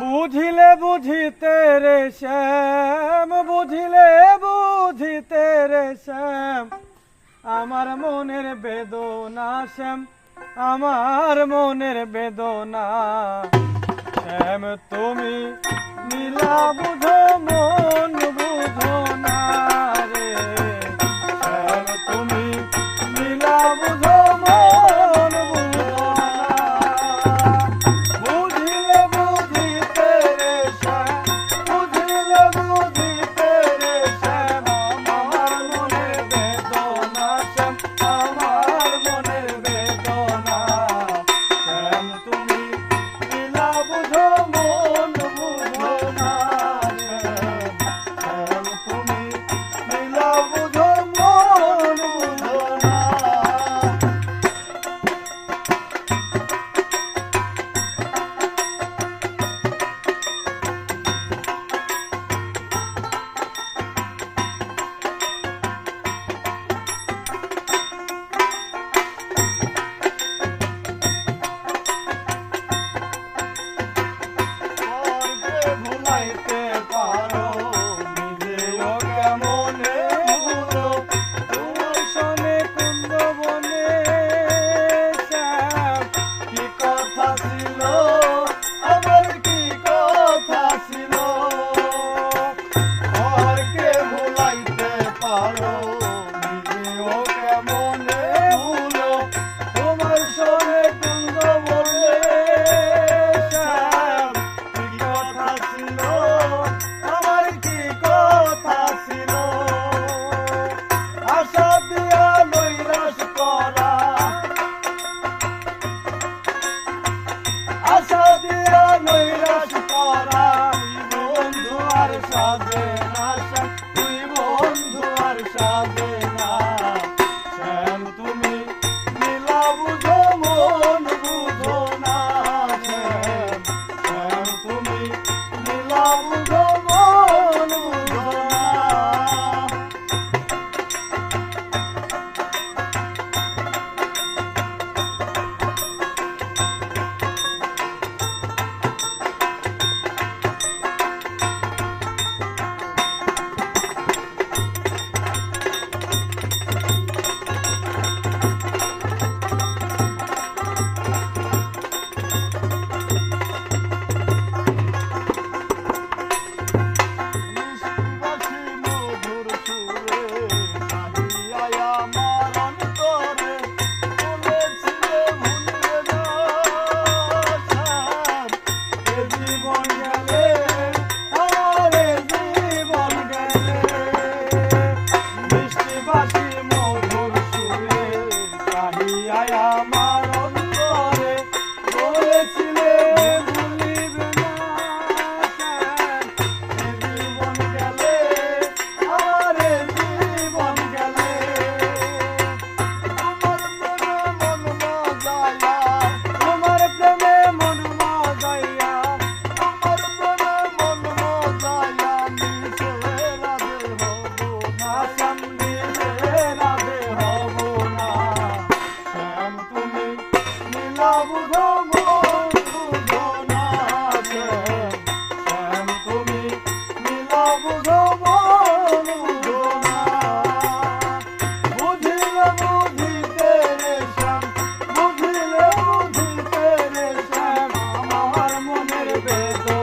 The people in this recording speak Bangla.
বুঝিলে বুঝিতে রে শ্যাম, বুঝিলে বুঝিতে রে শ্যাম। আমার মনের বেদনা শ্যাম, আমার মনের বেদনা। শ্যাম, তুমি নীলা বুঝো মন। जायते साधु Amara. रे